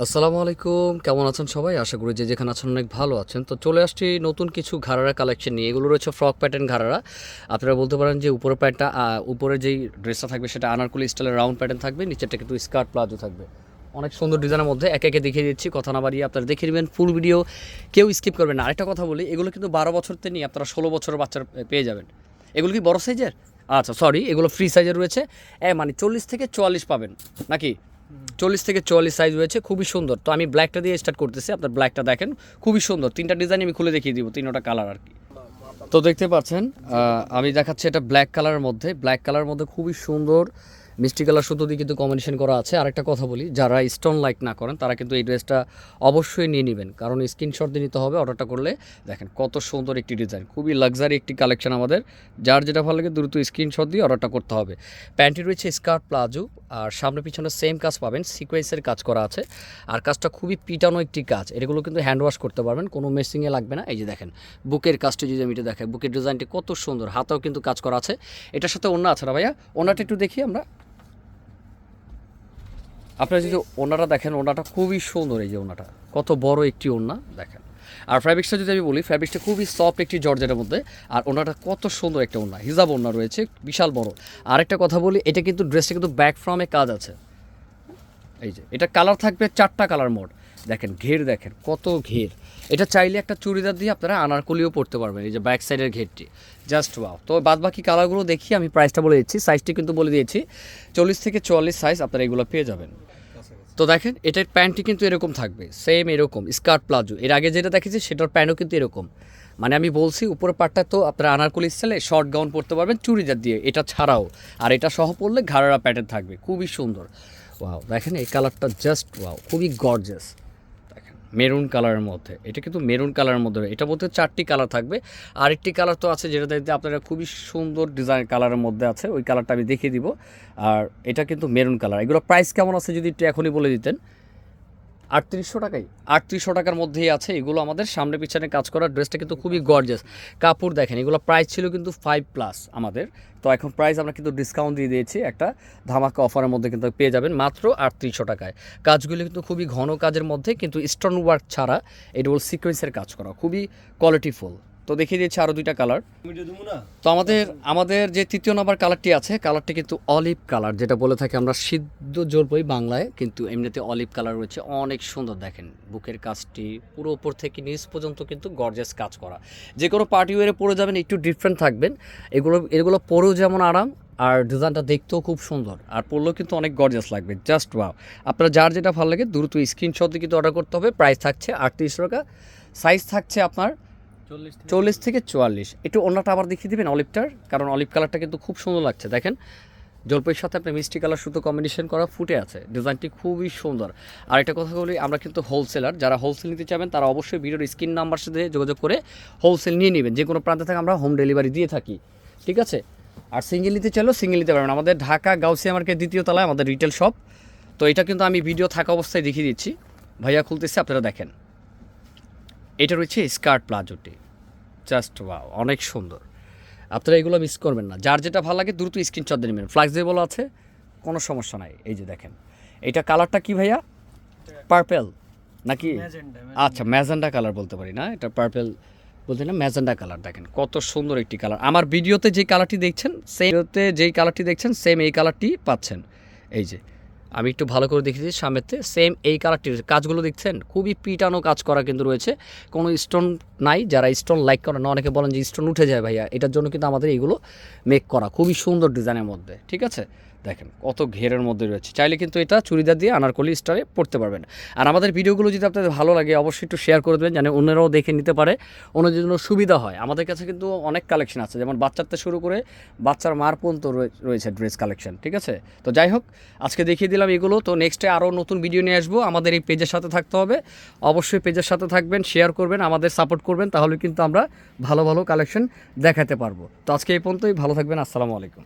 আসসালামু আলাইকুম, কেমন আছেন সবাই? আশা করি যে যেখানে আছেন অনেক ভালো আছেন। তো চলে আসছি নতুন কিছু ঘাড়ারা কালেকশন নিয়ে। এগুলো রয়েছে ফ্রক প্যাটার্ন ঘাড়ারা। আপনারা বলতে পারেন যে উপরের প্যান্টটা উপরে যেই ড্রেসটা থাকবে সেটা আনারকুলি স্টাইলের রাউন্ড প্যাটার্ন থাকবে, নিচেরটা কিন্তু স্কার্ট প্লাজো থাকবে। অনেক সুন্দর ডিজাইনের মধ্যে একে একে দেখিয়ে দিচ্ছি, কথা না বাড়িয়ে আপনারা দেখে নেবেন। ফুল ভিডিও কেউ স্কিপ করবেন না। আরেকটা কথা বলি, এগুলো কিন্তু বারো বছর থেকে নিয়ে আপনারা ষোলো বছরের বাচ্চার পেয়ে যাবেন। এগুলো কি বড় সাইজের আচ্ছা সরি এগুলো ফ্রি সাইজের রয়েছে। মানে চল্লিশ থেকে চুয়াল্লিশ পাবেন। নাকি? চল্লিশ থেকে চুয়াল্লিশ সাইজ রয়েছে খুবই সুন্দর। তো আমি ব্ল্যাকটা দিয়ে স্টার্ট করতেছি, আপনার ব্ল্যাকটা দেখেন, খুবই সুন্দর। তিনটা ডিজাইন আমি খুলে দেখিয়ে দিব, তিনটা কালার আর কি। তো দেখতে পাচ্ছেন আমি দেখাচ্ছি এটা ব্ল্যাক কালারের মধ্যে। ব্ল্যাক কালারের মধ্যে খুবই সুন্দর মিষ্টি কালার সুতো দিয়ে কিন্তু কম্বিনেশন করা আছে। আরেকটা কথা বলি, যারা স্টোন লাইক না করেন, তারা কিন্তু এই ড্রেসটা অবশ্যই নিয়ে নেবেন। কারণ স্ক্রিনশট দিয়ে নিতে হবে অর্ডারটা করলে দেখেন কত সুন্দর একটি ডিজাইন খুবই লাক্সারি একটি কালেকশন আমাদের। যার যেটা ভালো লাগে দ্রুত স্ক্রিনশট দিয়ে অর্ডারটা করতে হবে। প্যান্টটি রয়েছে স্কার্ট প্লাজো আর সামনে পিছনে সেম কাজ পাবেন সিকোয়েন্সের কাজ করা আছে। আর কাজটা খুবই পিটানো একটি কাজ। এগুলো কিন্তু হ্যান্ড ওয়াশ করতে পারবেন, কোনো মেসিংয়ে লাগবে না। এই যে দেখেন, বুকের কাজটি যদি আমি এটা দেখাই, বুকের ডিজাইনটি কত সুন্দর, হাতেও কিন্তু কাজ করা আছে। এটার সাথে অন্য আছে না ভাইয়া? ওনাটা একটু দেখি আমরা। আপনারা যদি ওনাটা দেখেন, ওনাটা খুবই সুন্দর, এই যে ওনাটা। কত বড় একটি ওনা দেখেন। আর ফ্যাব্রিক্সটা যদি আমি বলি ফ্যাব্রিক্সটা খুবই সফট একটি জর্জেটের মধ্যে, আর ওনাটা কত সুন্দর একটা ওনা হিজাব ওনা রয়েছে, বিশাল বড়। আরেকটা কথা বলি, এটা কিন্তু ড্রেসটা কিন্তু ব্যাক ফ্রমে কাজ আছে। এই যে, এটা কালার থাকবে চারটা কালার মোড দেখেন, ঘের দেখেন, কত ঘের। এটা চাইলে একটা চুড়িদার দিয়ে আপনারা আনারকলিও পড়তে পারবেন, এই যে ব্যাক সাইডের ঘেরটি। জাস্ট ওয়াও তো বাদ বাকি কালারগুলো দেখি, আমি প্রাইসটা বলে দিচ্ছি সাইজটি কিন্তু বলে দিয়েছি। চল্লিশ থেকে চুয়াল্লিশ সাইজ আপনারা এগুলো পেয়ে যাবেন। তো দেখেন, এটার প্যান্টটি কিন্তু এরকম থাকবে সেম এরকম স্কার্ট প্লাজো এর আগে যেটা দেখেছি, সেটার প্যান্টও কিন্তু এরকম। মানে আমি বলছি, উপরের পাটটা তো আপনারা আনারকলি স্টাইলে শর্ট গাউন পরতে পারবেন, চুড়িদার দিয়ে, এটা ছাড়াও। আর এটা সহ পরলে ঘাড়া প্যাটার্ন থাকবে, খুবই সুন্দর। ওয়াও দেখেন এই কালারটা জাস্ট ওয়াও খুবই গর্জাস মেরুন কালারের মধ্যে। এটা কিন্তু মেরুন কালারের মধ্যে এটা বলতে চারটি কালার থাকবে। আরেকটি কালার তো আছে যেটা দেখতে আপনারা খুবই সুন্দর ডিজাইন কালারের মধ্যে আছে। ওই কালারটা আমি দেখিয়ে দিব। আর এটা কিন্তু মেরুন কালার। এগুলো প্রাইস কেমন আছে যদি একটু এখনই বলে দিতেন? আটত্রিশশো টাকাই। আটত্রিশশো টাকার মধ্যেই আছে, এগুলো আমাদের সামনে পিছনে কাজ করা ড্রেসটা কিন্তু খুবই গর্জেস কাপড় দেখেন, এগুলো প্রাইস ছিল কিন্তু ফাইভ প্লাস আমাদের। তো এখন প্রাইস আমরা কিন্তু ডিসকাউন্ট দিয়ে দিয়েছি, একটা ধামাকা অফারের মধ্যে কিন্তু পেয়ে যাবেন মাত্র আটত্রিশশো টাকায়। কাজগুলি কিন্তু খুবই ঘন কাজের মধ্যে, কিন্তু স্টোন ওয়ার্ক ছাড়া এটা হল সিকোয়েন্সের কাজ করা, খুবই কোয়ালিটিফুল তো দেখিয়ে দিয়েছি আরও দুইটা কালার তো আমাদের আমাদের যে তৃতীয় নম্বর কালারটি আছে কালারটি কিন্তু অলিভ কালার যেটা বলে থাকি আমরা সিদ্ধ জোর বই বাংলায় কিন্তু এমনিতে অলিভ কালার রয়েছে। অনেক সুন্দর দেখেন বুকের কাজটি পুরো উপর থেকে নিচ পর্যন্ত কিন্তু গর্জাস কাজ করা। যে কোনো পার্টি ওয়ারে পরে যাবেন একটু ডিফারেন্ট থাকবেন। এগুলো এগুলো পরেও যেমন আরাম আর ডিজাইনটা দেখতেও খুব সুন্দর। আর পরলেও কিন্তু অনেক গর্জাস লাগবে জাস্ট ওয়াও আপনার যার যেটা ভালো লাগে দ্রুত স্ক্রিনশট দিয়ে কিন্তু অর্ডার করতে হবে। প্রাইস থাকছে আটত্রিশ টাকা সাইজ থাকছে আপনার চল্লিশ থেকে চুয়াল্লিশ। একটু অন্যটা আবার দেখিয়ে দিবেন অলিভটার, কারণ অলিভ কালারটা কিন্তু খুব সুন্দর লাগছে। দেখেন, জলপাইয়ের সাথে আপনি মিষ্টি কালার সুতো কম্বিনেশন করা ফুটে আছে। ডিজাইনটি খুবই সুন্দর। আর একটা কথা বলি, আমরা কিন্তু হোলসেলার যারা হোলসেল নিতে চাবেন, তারা অবশ্যই ভিডিওর স্ক্রিন নাম্বার সাথে যোগাযোগ করে হোলসেল নিয়ে নেবেন। যে কোনো প্রান্তে থেকে আমরা হোম ডেলিভারি দিয়ে থাকি। ঠিক আছে? আর সিঙ্গেল নিতে চাইলেও সিঙ্গেল নিতে পারবেন। আমাদের ঢাকা গাউসিয়া মার্কেট দ্বিতীয় তলায় আমাদের রিটেল শপ তো এটা কিন্তু আমি ভিডিও থাকা অবস্থায় দেখিয়ে দিচ্ছি। ভাইয়া খুলতেছে, আপনারা দেখেন। এটা রয়েছে স্কার্ট প্লাজোটি জাস্ট ওয়াও অনেক সুন্দর। আপনারা এগুলো মিস করবেন না। যার যেটা ভালো লাগে দ্রুত স্ক্রিনশট দিয়ে নেবেন। ফ্লেক্সিবল আছে কোনো সমস্যা নাই। এই যে দেখেন এটা কালারটা কি ভাইয়া? পার্পেল নাকি? আচ্ছা ম্যাজেন্ডা কালার বলতে পারি না। এটা পার্পেল বলতে না ম্যাজেন্ডা কালার দেখেন কত সুন্দর একটি কালার আমার ভিডিওতে যে কালারটি দেখছেন সেইতে যেই কালারটি দেখছেন সেম এই কালারটি পাচ্ছেন। এই যে আমি একটু ভালো করে দেখেছি সামনেতে। সেম এই কালারটির কাজগুলো দেখছেন? খুবই পিটানো কাজ করা কিন্তু রয়েছে। কোনো স্টোন নাই। যারা স্টোন লাইক করে না, অনেকে বলেন যে স্টোন উঠে যায় ভাইয়া। এটার জন্য কিন্তু আমাদের এইগুলো মেক করা। খুবই সুন্দর ডিজাইনের মধ্যে। ঠিক আছে? দেখেন, কত ঘেরের মধ্যে রয়েছে। চাইলে কিন্তু এটা চুড়িদার দিয়ে আনারকলি স্টারে পড়তে পারবেন। আর আমাদের ভিডিওগুলো যদি আপনাদের ভালো লাগে, অবশ্যই একটু শেয়ার করে দেবেন, যেন অন্যরাও দেখে নিতে পারে, অন্যদের জন্য সুবিধা হয়। আমাদের কাছে কিন্তু অনেক কালেকশন আছে, যেমন বাচ্চার থেকে শুরু করে বাচ্চার মার পর্যন্ত রয়ে- রয়েছে ড্রেস কালেকশন ঠিক আছে? তো যাই হোক, আজকে দেখিয়ে দিলাম এগুলো। তো নেক্সটে আরও নতুন ভিডিও নিয়ে আসব। আমাদের এই পেজের সাথে থাকতে হবে। অবশ্যই পেজের সাথে থাকবেন শেয়ার করবেন, আমাদের সাপোর্ট করবেন, তাহলে কিন্তু আমরা ভালো ভালো কালেকশন দেখাতে পারব। তো আজকে এই পর্যন্তই, ভালো থাকবেন, আসসালামু আলাইকুম।